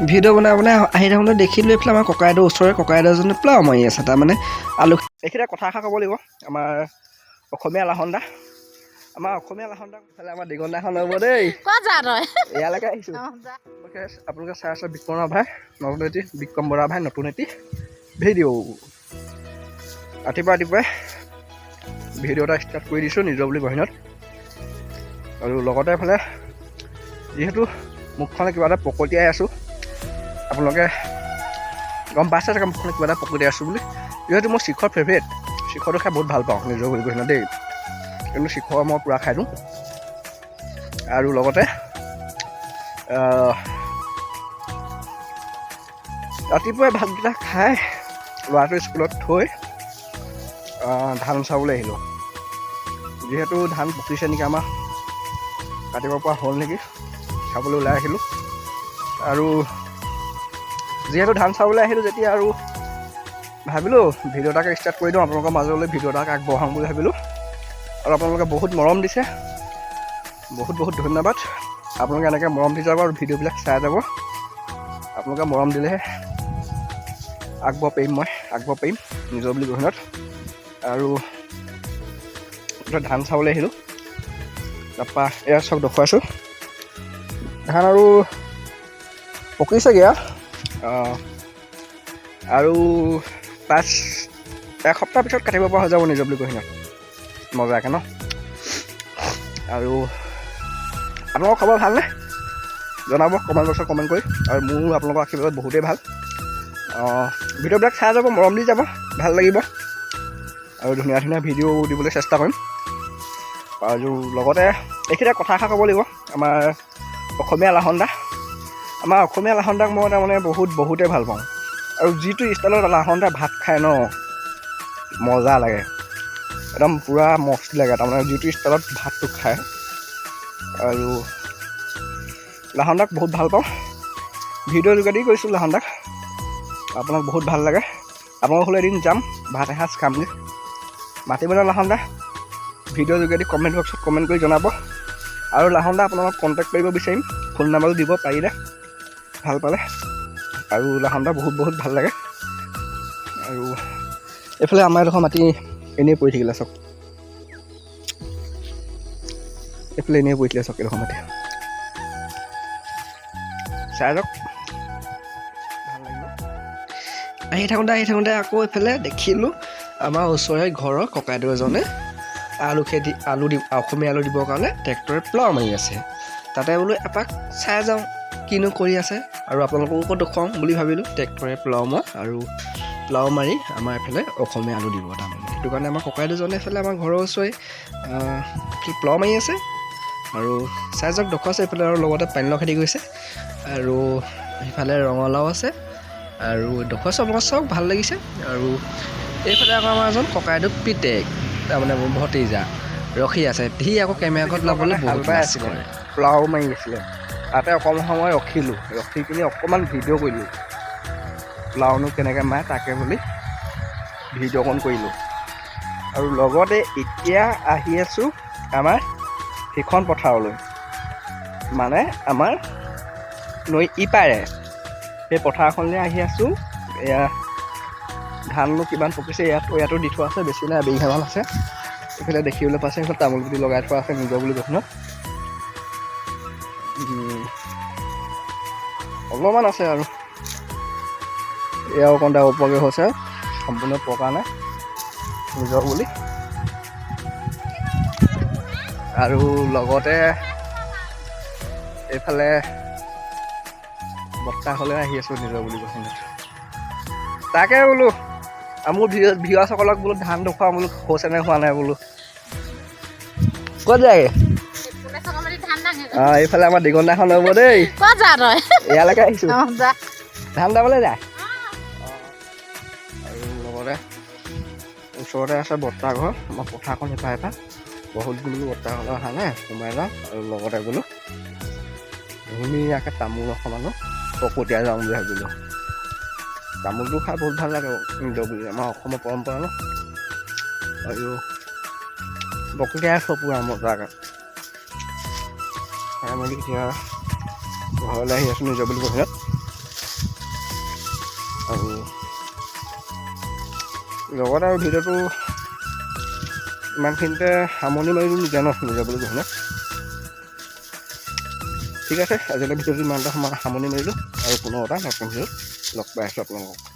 Video বনাই বনাই আহি থাকোঁতে দেখিলোঁ এইফালে আমাৰ ককাইদেউৰ ওচৰৰে ককাইদেউজনে প্লাও মাৰি আছে তাৰমানে আলু এইখিনিতে কথা এষাৰ ক'ব লাগিব আমাৰ অসমীয়া লাহন দা আমাৰ অসমীয়া লাহন দা ইফালে আমাৰ দিগন্ত দাখন হ'ব দেই। ইয়ালৈকে আহিছোঁ। আপোনালোকে চাই আছে বিক্ৰম ভাই নতুন এটি বিক্ৰম বৰা ভাই নতুন এটি ভিডিঅ' ৰাতিপুৱা ৰাতিপুৱাই ভিডিঅ' এটা ষ্টাৰ্ট কৰি দিছোঁ নিজৰ বুলি গহীনত। আৰু লগতে এইফালে যিহেতু মুখখনে কিবা এটা পকতিয়াই আছোঁ আপোনালোকে গম পাইছে চাগে মুখখনে কিবা এটা পকতিয়াই আছোঁ বুলি। যিহেতু মোৰ শিখৰ ফেভৰেট শিখৰটো খাই বহুত ভাল পাওঁ নিজৰ বুলি গহীনত দেই। কিন্তু শিখৰ মই পূৰা খাই দিওঁ। আৰু লগতে ৰাতিপুৱাই ভাতকেইটা খাই ল'ৰাটো স্কুলত থৈ ধান চাবলৈ আহিলোঁ। যিহেতু ধান পকিছে নেকি আমাৰ কাটিব পৰা হ'ল নেকি চাবলৈ ওলাই আহিলোঁ। আৰু যিহেতু ধান চাবলৈ আহিলোঁ যেতিয়া আৰু ভাবিলোঁ ভিডিঅ' এটাকে ষ্টাৰ্ট কৰি দিওঁ আপোনালোকৰ মাজলৈ ভিডিঅ' এটাকে আগবঢ়াম বুলি ভাবিলোঁ। আৰু আপোনালোকে বহুত মৰম দিছে। বহুত বহুত ধন্যবাদ। আপোনালোকে এনেকৈ মৰম দি যাব আৰু ভিডিঅ'বিলাক চাই যাব। আপোনালোকে মৰম দিলেহে আগবঢ়াব পাৰিম মই আগবঢ়াব পাৰিম নিজৰ বুলি গহীনত আৰু ধান চাবলৈ আহিলোঁ। তাৰপৰা এয়া চব দেখুৱাইছোঁ। ধান আৰু পকিছেগৈ আৰু আৰু পাঁচ এসপ্তাহ পিছত কাটিব পৰা হৈ যাব নিজৰ বুলি গহীনত মজাকৈ ন? আৰু আপোনালোকৰ খবৰ ভালনে? জনাব কমেণ্ট বক্সত কমেণ্ট কৰি। আৰু মোৰো আপোনালোকৰ আশীৰ্বাদ বহুতেই ভাল। ভিডিঅ'বিলাক চাই যাব মৰম দি যাব ভাল লাগিব। আৰু ধুনীয়া ধুনীয়া ভিডিঅ' দিবলৈ চেষ্টা কৰিম। আৰু লগতে এইখিনিতে কথা এষাৰ ক'ব লাগিব। আমাৰ অসমীয়া লাহন দা। আমাৰ অসমীয়া লাহন দাক মই তাৰমানে বহুত বহুতেই ভাল পাওঁ। আৰু যিটো ষ্টাইলত লাহন দাই ভাত খায় ন মজা লাগে। একদম পূৰা মস্তি লাগে তাৰমানে যিটো ষ্টাইলত ভাতটো খায়। আৰু লাহন দাক বহুত ভাল পাওঁ। ভিডিঅ' যোগেদি কৈছোঁ লাহন দাক আপোনাক বহুত ভাল লাগে। আপোনালোকৰ হ'লে এদিন যাম ভাত এসাঁজ খামগৈ লাহন দা ভিডিঅ' যোগেদি কমেণ্ট বক্সত কমেণ্ট কৰি জনাব। আৰু লাহন দা আপোনালোকক কণ্টেক্ট কৰিব বিচাৰিম ফোন নাম্বাৰটো দিব পাৰিলে। ভাল পালে। আৰু লাহন দা বহুত বহুত ভাল লাগে। আৰু এইফালে আমাৰ এডোখৰ মাটি এনেই পৰি থাকিলে চাওক এইফালে এনেই পৰি থাকিলে চাওক এডোখৰ মাটি। চাই যাওক আহি থাকোঁতে আহি থাকোঁতে আকৌ এইফালে দেখিলোঁ আমাৰ ওচৰৰে ঘৰৰ ককাইদেউ এজনে আলু খেতি আলু দি অসমীয়া আলু দিবৰ কাৰণে ট্ৰেক্টৰে প্লাও মাৰি আছে। তাতে বোলো এপাক চাই যাওঁ। কিনো কৰি আছে আৰু আপোনালোককো দেখুৱাওঁ বুলি ভাবিলোঁ। ট্ৰেক্টৰে প্লাও মৰা আৰু প্লাও মাৰি আমাৰ এইফালে অসমীয়া আলু দিব তাৰমানে। সেইটো কাৰণে আমাৰ ককাইদেউজনে এইফালে আমাৰ ঘৰৰ ওচৰে প্লাও মাৰি আছে। আৰু চাই যাওক দেখুৱাইছে এইফালে আৰু লগতে পানীলাও খেতি কৰিছে আৰু সেইফালে ৰঙালাও আছে। আৰু দেখুৱাইছোঁ আপোনালোকক চাওক ভাল লাগিছে। আৰু এইফালে আকৌ আমাৰ এজন ককাইদেউ পিতেক তাৰমানে ভতিজা ৰখি আছে। সি আকৌ কেমেৰাকত ল'বলৈ বহুত লাজ কৰে। প্লাও মাৰি আছিলে। তাতে অকণমান সময় ৰখিলোঁ। ৰখি কিনি অকণমান ভিডিঅ' কৰিলোঁ। প্লাওনো কেনেকৈ মাৰে তাকে বুলি ভিডিঅ' অকণ কৰিলোঁ। আৰু লগতে এতিয়া আহি আছোঁ আমাৰ সিখন পথাৰলৈ। মানে আমাৰ নৈ ইপাৰে। সেই পথাৰখনলৈ আহি আছোঁ। এয়া ধাননো কিমান পকিছে, ইয়াত ইয়াতো দি থোৱা আছে, বেছি নাই বিঘামান আছে। এইফালে দেখিবলৈ পাইছে সেইফালে তামোল গুটি লগাই থোৱা আছে, নিজৰ বুলি গঠনত অলপমান আছে আৰু। এয়াও অকণ ডাঙৰ হৈছে সম্পূৰ্ণ পকা নাই নিজৰ বুলি। আৰু লগতে এইফালে বৰ্তাহলৈ আহি আছোঁ নিজৰ বুলি গঠনত তাকে বোলো মোৰ ভিউ ভিউৱাৰসকলক বোলো ধান দেখুৱাম বোলো হৈছে নে হোৱা নাই বোলো। ক'ত যায়গে? অঁ এইফালে আমাৰ দিগন্দাখন হ'ব দেই। ক'ত যা তই? ইয়ালৈকে আহিছোঁ। যা। ধান দাবলৈ যায়? আৰু লগতে ওচৰতে আছে বৰ্তা ঘৰ। আমাৰ পথাৰখন সিফাল সিফাল বহুত বোলো বৰ্তা ঘৰলৈ অহা নাই সোমাই যাওঁ। আৰু লগতে বোলো ধুনীয়াকৈ তামোল অকণমানো পকতিয়াই যাওঁ বুলি ভাবিলোঁ। তামোলটো খাই বহুত ভালো লাগে। নিজৰ বুলি আমাৰ অসমৰ পৰম্পৰা ন? আৰু বকতিয়াই আছোঁ পূৰা মজাকৈ খাই মেলি এতিয়া ঘৰলৈ আহি আছোঁ নিজৰ বুলি বাহিৰত আৰু লগত আৰু ভিডিঅ'টো ইমানখিনিতে সামৰণি মাৰিলোঁ নিজে ন নিজে বুলি কৈছোঁ ঠিক আছে, আজিলৈ ভিডিঅ'টো ইমানটা সময় সামৰণি মাৰিলোঁ, আৰু পুনৰ এটা নতুন ভিডিঅ'ত লগ পাই আছোঁ আপোনালোকক।